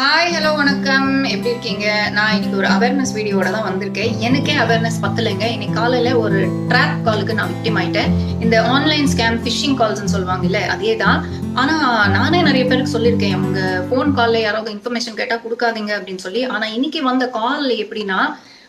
Hi hello வணக்கம். எப்படி இருக்கீங்க? நான் இன்னைக்கு ஒரு அவேர்னஸ் வீடியோட தான் வந்திருக்கேன். எனக்கே அவேர்னஸ் பத்தலைங்க. இன்னைக்கு காலையில ஒரு ட்ராப் காலுக்கு நான் விக்டிம் ஆயிட்டேன். இந்த ஆன்லைன் ஸ்கேம் ஃபிஷிங் கால்ஸ்னு சொல்லுவாங்கல்ல அதே தான். ஆனா நானே நிறைய பேருக்கு சொல்லியிருக்கேன். உங்க ஃபோன் கால்ல யாராவது இன்ஃபர்மேஷன் கேட்டா கொடுக்காதீங்க அப்படின்னு சொல்லி. ஆனா இன்னைக்கு வந்த கால் எப்படின்னா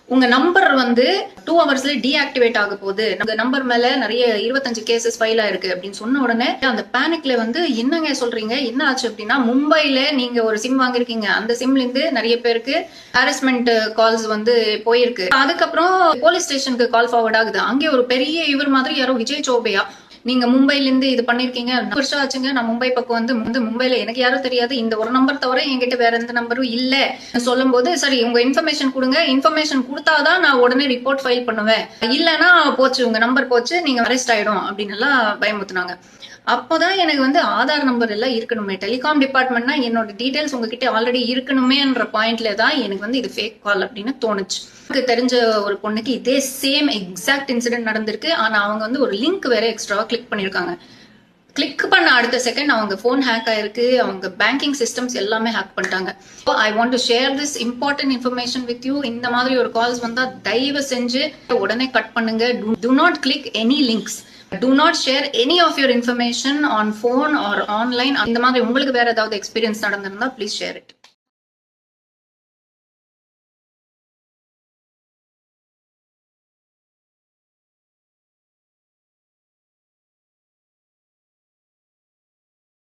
உங்க நம்பர் வந்து டூ ஹவர்ஸ்ல டீஆக்டிவேட் ஆக போகுது. உங்க நம்பர் மேல நிறைய இருபத்தஞ்சு கேசஸ் ஃபைல் ஆயிருக்கு அப்படின்னு சொன்ன உடனே அந்த பேனிக்ல வந்து என்னங்க சொல்றீங்க? என்ன ஆச்சு அப்படின்னா மும்பைல நீங்க ஒரு சிம் வாங்கிருக்கீங்க. அந்த சிம்ல இருந்து நிறைய பேருக்கு ஹாரஸ்மெண்ட் கால்ஸ் வந்து போயிருக்கு. அதுக்கப்புறம் போலீஸ் ஸ்டேஷனுக்கு கால் ஃபார்வர்ட் ஆகுது. அங்கே ஒரு பெரிய இவர் மாதிரி யாரோ விஜய் சோபையா நீங்க மும்பைல இருந்து இது பண்ணிருக்கீங்க. வருஷம் ஆச்சுங்க நான் மும்பை பக்கம் வந்து வந்து மும்பைல எனக்கு யாரும் தெரியாது. இந்த ஒரு நம்பர் தவிர என்கிட்ட வேற எந்த நம்பரும் இல்ல. சொல்லும் போது சரி உங்க இன்ஃபர்மேஷன் கொடுங்க. இன்ஃபர்மேஷன் கொடுத்தாதான் நான் உடனே ரிப்போர்ட் ஃபைல் பண்ணுவேன். இல்லைன்னா போச்சு உங்க நம்பர் போச்சு நீங்க அரெஸ்ட் ஆயிடும். அப்படின்னு எல்லாம் பயமுத்துனாங்க அப்போதான் எனக்கு வந்து ஆதார் நம்பர் எல்லாம் இருக்கணுமே. டெலிகாம் டிபார்ட்மெண்ட்னா என்னோட டீடைல்ஸ் உங்ககிட்ட ஆல்ரெடி இருக்கணுமேன்ற பாயிண்ட்ல தான் எனக்கு வந்து இது ஃபேக் கால் அப்படின்னு தோணுச்சு. எனக்கு தெரிஞ்ச ஒரு பொண்ணுக்கு இதே சேம் எக்ஸாக்ட் இன்சிடென்ட் நடந்திருக்கு. ஆனா அவங்க வந்து ஒரு லிங்க் வேற எக்ஸ்ட்ரா கிளிக் பண்ணியிருக்காங்க கிளிக் பண்ண அடுத்த செகண்ட் அவங்க ஃபோன் ஹேக் ஆயிருக்கு. அவங்க பேங்கிங் சிஸ்டம்ஸ் எல்லாமே ஹேக் பண்ணிட்டாங்க. I want to share this important information with you இந்த மாதிரி ஒரு கால்ஸ் வந்தா தயவு செஞ்சு உடனே கட் பண்ணுங்க. Do not click any links do not share any of your information on phone or online இந்த மாதிரி உங்களுக்கு வேற ஏதாவது எக்ஸ்பீரியன்ஸ் நடந்திருந்தா ப்ளீஸ் ஷேர் இட்